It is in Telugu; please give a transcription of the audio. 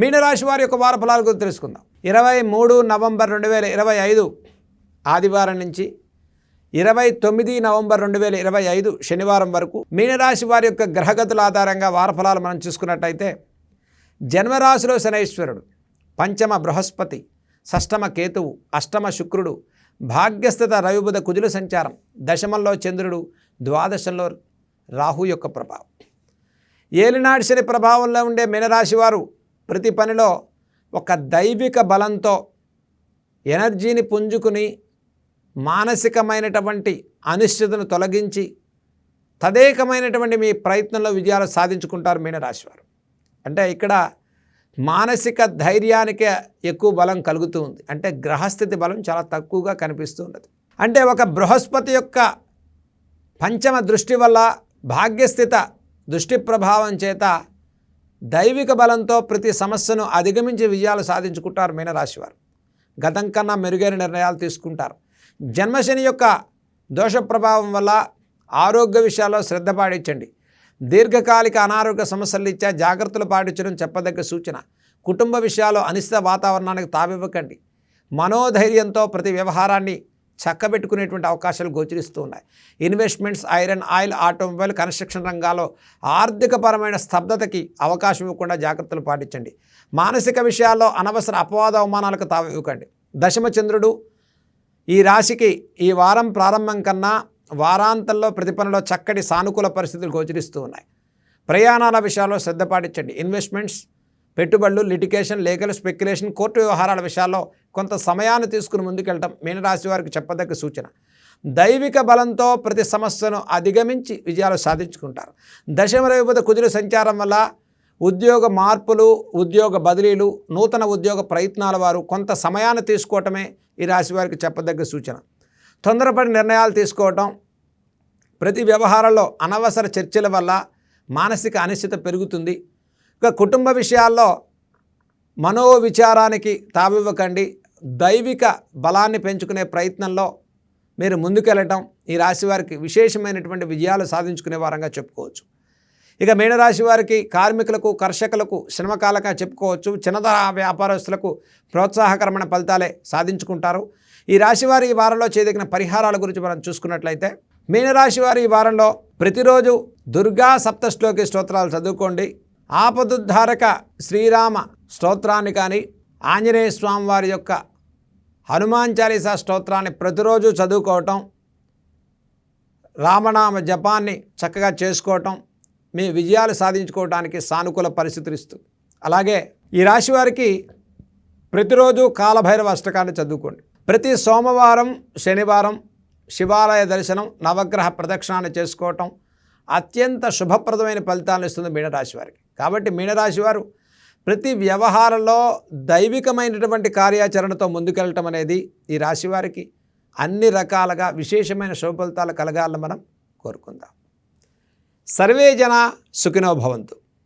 మీనరాశి వారి యొక్క వార ఫలాల గురించి తెలుసుకుందాం. ఇరవై మూడు నవంబర్ రెండు వేల ఇరవై ఐదు ఆదివారం నుంచి ఇరవై తొమ్మిది నవంబర్ రెండు వేల ఇరవై ఐదు శనివారం వరకు మీనరాశి వారి యొక్క గ్రహగతుల ఆధారంగా వారఫలాలు మనం చూసుకున్నట్టయితే జన్మరాశిలో శనైశ్వరుడు పంచమ బృహస్పతి షష్టమ కేతువు అష్టమ శుక్రుడు భాగ్యస్థత రవిబుధ కుజుల సంచారం దశమంలో చంద్రుడు ద్వాదశంలో రాహు యొక్క ప్రభావం. ఏలినాటి శని ప్రభావంలో ఉండే మీనరాశి వారు ప్రతి పనిలో ఒక దైవిక బలంతో ఎనర్జీని పుంజుకుని మానసికమైనటువంటి అనిశ్చితను తొలగించి తదేకమైనటువంటి మీ ప్రయత్నంలో విజయాలు సాధించుకుంటారు మీనరాశివారు. అంటే ఇక్కడ మానసిక ధైర్యానికే ఎక్కువ బలం కలుగుతూ ఉంది. అంటే గ్రహస్థితి బలం చాలా తక్కువగా కనిపిస్తూ ఉన్నది. అంటే ఒక బృహస్పతి యొక్క పంచమ దృష్టి వల్ల భాగ్యస్థిత దృష్టి ప్రభావం చేత దైవిక బలంతో ప్రతి సమస్యను అధిగమించి విజయాలు సాధించుకుంటారు మీనరాశి వారు గతం కన్నా మెరుగైన నిర్ణయాలు తీసుకుంటారు. జన్మశని యొక్క దోష ప్రభావం వల్ల ఆరోగ్య విషయాల్లో శ్రద్ధ పాటించండి. దీర్ఘకాలిక అనారోగ్య సమస్యలు ఇచ్చా జాగ్రత్తలు పాటించడం చెప్పదగ్గ సూచన. కుటుంబ విషయాల్లో అనిశ్చిత వాతావరణానికి తావివ్వకండి. మనోధైర్యంతో ప్రతి వ్యవహారాన్ని చక్కబెట్టుకునేటువంటి అవకాశాలు గోచరిస్తూ ఉన్నాయి investments iron oil automobile construction రంగాల్లో ఆర్థికపరమైన స్తబ్దతకి అవకాశం ఇవ్వకుండా జాగ్రత్తలు పాటించండి. మానసిక విషయాల్లో అనవసర అపవాద అవమానాలకు తావివ్వకండి. దశమ చంద్రుడు ఈ రాశికి ఈ వారం ప్రారంభం కన్నా వారాంతంలో ప్రతిపనలో చక్కటి సానుకూల పరిస్థితులు గోచరిస్తూ ఉన్నాయి. ప్రయాణాల విషయాల్లో శ్రద్ధ పాటించండి. ఇన్వెస్ట్మెంట్స్ పెట్టుబడులు లిటికేషన్ లీగల్ స్పెక్యులేషన్ కోర్టు వ్యవహారాల విషయాల్లో కొంత సమయాన్ని తీసుకుని ముందుకెళ్ళటం మీనరాశి వారికి చెప్పదగ్గ సూచన. దైవిక బలంతో ప్రతి సమస్యను అధిగమించి విజయాలు సాధించుకుంటారు. దశమ రవిపద కుజుల సంచారం వల్ల ఉద్యోగ మార్పులు ఉద్యోగ బదిలీలు నూతన ఉద్యోగ ప్రయత్నాల వారు కొంత సమయాన్ని తీసుకోవటమే ఈ రాశి వారికి చెప్పదగ్గ సూచన. తొందరపడి నిర్ణయాలు తీసుకోవటం ప్రతి వ్యవహారంలో అనవసర చర్చల వల్ల మానసిక అనిశ్చిత పెరుగుతుంది. ఇక కుటుంబ విషయాల్లో మనోవిచారానికి తావివ్వకండి. దైవిక బలాన్ని పెంచుకునే ప్రయత్నంలో మీరు ముందుకెళ్ళటం ఈ రాశి వారికి విశేషమైనటువంటి విజయాలు సాధించుకునే వారంగా చెప్పుకోవచ్చు. ఇక మీనరాశి వారికి కార్మికులకు కర్షకులకు శ్రమకాలంగా చెప్పుకోవచ్చు. చిన్నతరహా వ్యాపారస్తులకు ప్రోత్సాహకరమైన ఫలితాలే సాధించుకుంటారు. ఈ రాశి వారి ఈ వారంలో చేదగిన పరిహారాల గురించి మనం చూసుకున్నట్లయితే మీనరాశి వారి ఈ వారంలో ప్రతిరోజు దుర్గా సప్తశ్లోకి స్తోత్రాలు చదువుకోండి. ఆపదుద్ధారక శ్రీరామ స్తోత్రాన్ని కానీ ఆంజనేయ స్వామి వారి యొక్క హనుమాన్ చాలీసా స్తోత్రాన్ని ప్రతిరోజు చదువుకోవటం రామనామ జపాన్ని చక్కగా చేసుకోవటం మీ విజయాలు సాధించుకోవడానికి సానుకూల పరిస్థితులు ఇస్తుంది అలాగే ఈ రాశి వారికి ప్రతిరోజు కాలభైరవ అష్టకాన్ని చదువుకోండి. ప్రతి సోమవారం శనివారం శివాలయ దర్శనం నవగ్రహ ప్రదక్షిణాన్ని చేసుకోవటం అత్యంత శుభప్రదమైన ఫలితాలను ఇస్తుంది మీనరాశి వారికి. కాబట్టి మీనరాశి వారు ప్రతి వ్యవహారంలో దైవికమైనటువంటి కార్యాచరణతో ముందుకెళ్ళటం అనేది ఈ రాశి వారికి అన్ని రకాలుగా విశేషమైన శుభ ఫలితాలు కలగాలని మనం కోరుకుందాం. సర్వే జన సుఖినో భవంతు.